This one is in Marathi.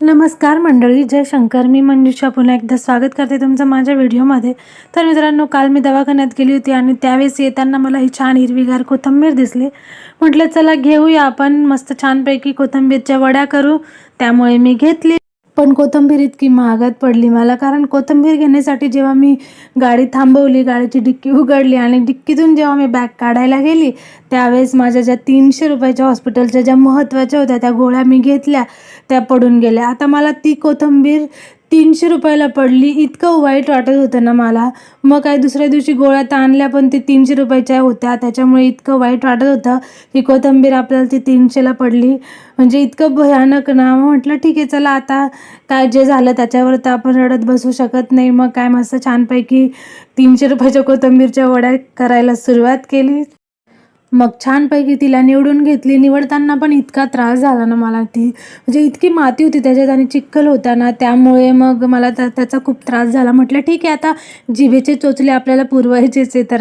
नमस्कार मंडळी जय शंकर. मी मंजुषा पुन्हा एकदा स्वागत करते तुमचं माझ्या व्हिडिओमध्ये. तर मित्रांनो काल मी दवाखान्यात गेली होती आणि त्यावेळेस येताना मला ही छान हिरवीगार कोथिंबीर दिसली. म्हटलं चला घेऊया आपण. मस्त छानपैकी कोथिंबीरच्या वड्या करू. त्यामुळे मी घेतली. पण कोथिंबीर इतकी महागात पडली मला. कारण कोथिंबीर घेण्यासाठी जेव्हा मी गाडी थांबवली गाडीची डिक्की उघडली आणि डिक्कीतून जेव्हा मी बॅग काढायला गेली त्यावेळेस माझ्या ज्या तीनशे रुपयाच्या हॉस्पिटलच्या ज्या महत्त्वाच्या होत्या त्या गोळ्या मी घेतल्या त्या पडून गेल्या. आता मला ती कोथिंबीर तीनशे रुपयाला पडली. इतकं वाईट वाटत होतं ना मला. मग काय दुसऱ्या दिवशी गोळ्या तर आणल्या पण ते तीनशे रुपयाच्या होत्या. त्याच्यामुळे इतकं वाईट वाटत होतं की कोथिंबीर आपल्याला ती तीनशेला पडली. म्हणजे इतकं भयानक ना. मग म्हटलं ठीक आहे चला आता काय जे झालं त्याच्यावर तर आपण रडत बसू शकत नाही. मग काय मस्त छानपैकी तीनशे रुपयाच्या कोथिंबीरच्या वड्या करायला सुरुवात केली. मग छानपैकी तिला निवडून घेतली. निवडताना पण इतका त्रास झाला ना मला ती. म्हणजे इतकी माती होती त्याच्यात आणि चिखल होता ना त्यामुळे मग मला त्याचा खूप त्रास झाला. म्हटलं ठीक आहे आता जिभेचे चोचले आपल्याला पुरवायचेच आहे तर